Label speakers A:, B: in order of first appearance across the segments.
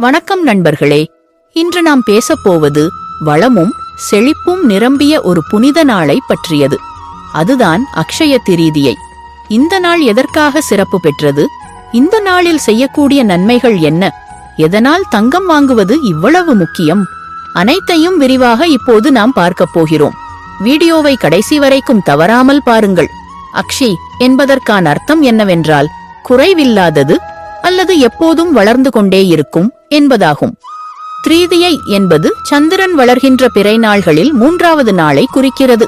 A: வணக்கம் நண்பர்களே. இன்று நாம் பேசப்போவது வளமும் செழிப்பும் நிரம்பிய ஒரு புனித நாளை பற்றியது. அதுதான் அக்ஷய திரீதியை. இந்த நாள் எதற்காக சிறப்பு பெற்றது? இந்த நாளில் செய்யக்கூடிய நன்மைகள் என்ன? எதனால் தங்கம் வாங்குவது இவ்வளவு முக்கியம்? அனைத்தையும் விரிவாக இப்போது நாம் பார்க்கப் போகிறோம். வீடியோவை கடைசி வரைக்கும் தவறாமல் பாருங்கள். அக்ஷி என்பதற்கான அர்த்தம் என்னவென்றால் குறைவில்லாதது அல்லது எப்போதும் வளர்ந்து கொண்டே இருக்கும் என்பதாகும். திரீதியை என்பது சந்திரன் வளர்கின்ற பிறை நாள்களில் மூன்றாவது நாளை குறிக்கிறது.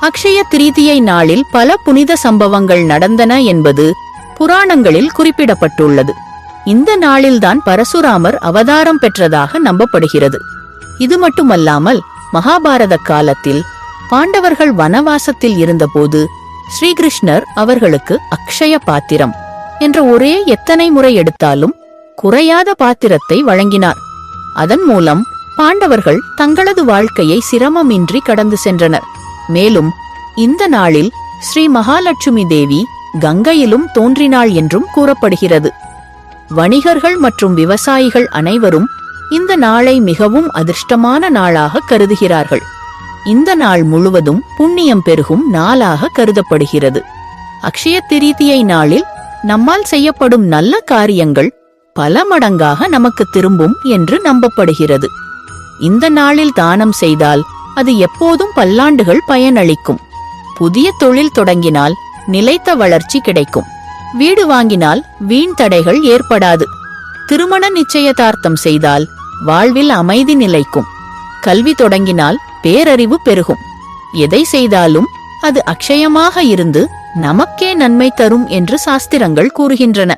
A: அக்ஷய திரீதியை நாளில் பல புனித சம்பவங்கள் நடந்தன என்பது புராணங்களில் குறிப்பிடப்பட்டுள்ளது. இந்த நாளில்தான் பரசுராமர் அவதாரம் பெற்றதாக நம்பப்படுகிறது. இது மட்டுமல்லாமல் மகாபாரத காலத்தில் பாண்டவர்கள் வனவாசத்தில் இருந்தபோது ஸ்ரீகிருஷ்ணர் அவர்களுக்கு அக்ஷய பாத்திரம் என்ற ஒரே எத்தனை முறை எடுத்தாலும் குறையாத பாத்திரத்தை வழங்கினார். அதன் மூலம் பாண்டவர்கள் தங்களது வாழ்க்கையை சிரமமின்றி கடந்து சென்றனர். மேலும் இந்த நாளில் ஸ்ரீ மகாலட்சுமி தேவி கங்கையிலும் தோன்றினாள் என்றும் கூறப்படுகிறது. வணிகர்கள் மற்றும் விவசாயிகள் அனைவரும் இந்த நாளை மிகவும் அதிர்ஷ்டமான நாளாக கருதுகிறார்கள். இந்த நாள் முழுவதும் புண்ணியம் பெருகும் நாளாக கருதப்படுகிறது. அக்ஷய திரீதியை நாளில் நம்மால் செய்யப்படும் நல்ல காரியங்கள் பல மடங்காக நமக்கு திரும்பும் என்று நம்பப்படுகிறது. இந்த நாளில் தானம் செய்தால் அது எப்போதும் பல்லாண்டுகள் பயனளிக்கும். புதிய தொழில் தொடங்கினால் நிலைத்த வளர்ச்சி கிடைக்கும். வீடு வாங்கினால் வீண் தடைகள் ஏற்படாது. திருமண நிச்சயதார்த்தம் செய்தால் வாழ்வில் அமைதி நிலைக்கும். கல்வி தொடங்கினால் பேரறிவு பெருகும். எதை செய்தாலும் அது அக்ஷயமாக இருந்து நமக்கே நன்மை தரும் என்று சாஸ்திரங்கள் கூறுகின்றன.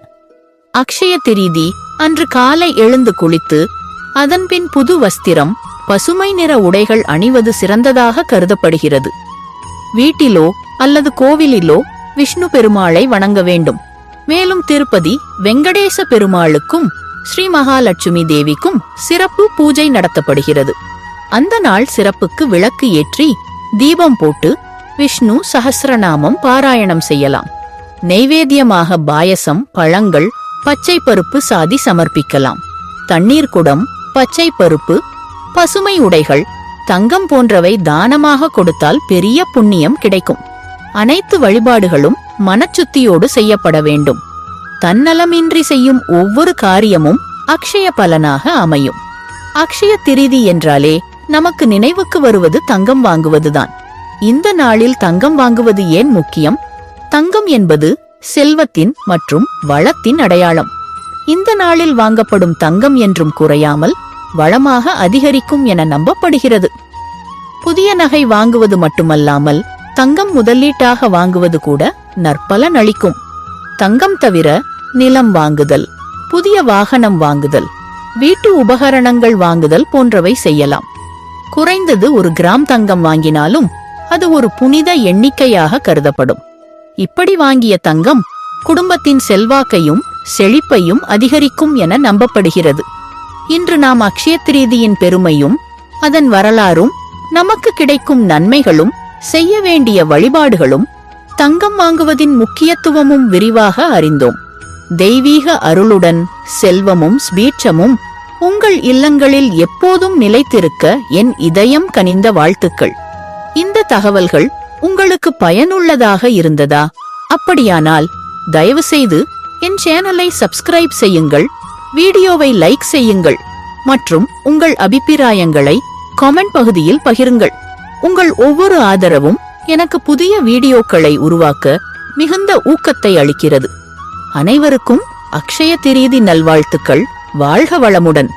A: அக்ஷய திரீதி அன்று காலை எழுந்து குளித்து அதன்பின் புது வஸ்திரம் பசுமை நிற உடைகள் அணிவது சிறந்ததாக கருதப்படுகிறது. வீட்டிலோ அல்லது கோவிலிலோ விஷ்ணு பெருமாளை வணங்க வேண்டும். மேலும் திருப்பதி வெங்கடேச பெருமாளுக்கும் ஸ்ரீ மகாலட்சுமி தேவிக்கும் சிறப்பு பூஜை நடத்தப்படுகிறது. அந்த நாள் சிறப்புக்கு விளக்கு ஏற்றி தீபம் போட்டு விஷ்ணு சஹஸ்ரநாமம் பாராயணம் செய்யலாம். நெய்வேத்தியமாக பாயசம் பழங்கள் பச்சை பருப்பு சாதி சமர்ப்பிக்கலாம். தண்ணீர் குடம் பச்சை பருப்பு பசுமை உடைகள் தங்கம் போன்றவை தானமாக கொடுத்தால் பெரிய புண்ணியம் கிடைக்கும். அனைத்து வழிபாடுகளும் மனச்சுத்தியோடு செய்யப்பட வேண்டும். தன்னலமின்றி செய்யும் ஒவ்வொரு காரியமும் அக்ஷய பலனாக அமையும். அக்ஷய திரிதி என்றாலே நமக்கு நினைவுக்கு வருவது தங்கம் வாங்குவதுதான். இந்த நாளில் தங்கம் வாங்குவது ஏன் முக்கியம்? தங்கம் என்பது செல்வத்தின் மற்றும் வளத்தின் அடையாளம். இந்த நாளில் வாங்கப்படும் தங்கம் என்றும் குறையாமல் வளமாக அதிகரிக்கும் என நம்பப்படுகிறது. புதிய நகை வாங்குவது மட்டுமல்லாமல் தங்கம் முதலீட்டாக வாங்குவது கூட நற்பலன் அளிக்கும். தங்கம் தவிர நிலம் வாங்குதல் புதிய வாகனம் வாங்குதல் வீட்டு உபகரணங்கள் வாங்குதல் போன்றவை செய்யலாம். குறைந்தது ஒரு கிராம் தங்கம் வாங்கினாலும் அது ஒரு புனித எண்ணிக்கையாக கருதப்படும். இப்படி வாங்கிய தங்கம் குடும்பத்தின் செல்வாக்கையும் செழிப்பையும் அதிகரிக்கும் என நம்பப்படுகிறது. இன்று நாம் அக்ஷய திரீதியின் பெருமையும் அதன் வரலாறும் நமக்கு கிடைக்கும் நன்மைகளும் செய்ய வேண்டிய வழிபாடுகளும் தங்கம் வாங்குவதின் முக்கியத்துவமும் விரிவாக அறிந்தோம். தெய்வீக அருளுடன் செல்வமும் ஸ்பீட்சமும் உங்கள் இல்லங்களில் எப்போதும் நிலைத்திருக்க என் இதயம் கனிந்த வாழ்த்துக்கள். இந்த தகவல்கள் உங்களுக்கு பயனுள்ளதாக இருந்ததா? அப்படியானால் தயவு செய்து என் சேனலை சப்ஸ்கிரைப் செய்யுங்கள் வீடியோவை லைக் செய்யுங்கள் மற்றும் உங்கள் அபிப்பிராயங்களை காமெண்ட் பகுதியில் பகிருங்கள். உங்கள் ஒவ்வொரு ஆதரவும் எனக்கு புதிய வீடியோக்களை உருவாக்க மிகுந்த ஊக்கத்தை அளிக்கிறது. அனைவருக்கும் அக்ஷய திரீதி நல்வாழ்த்துக்கள் வாழ்க வளமுடன்.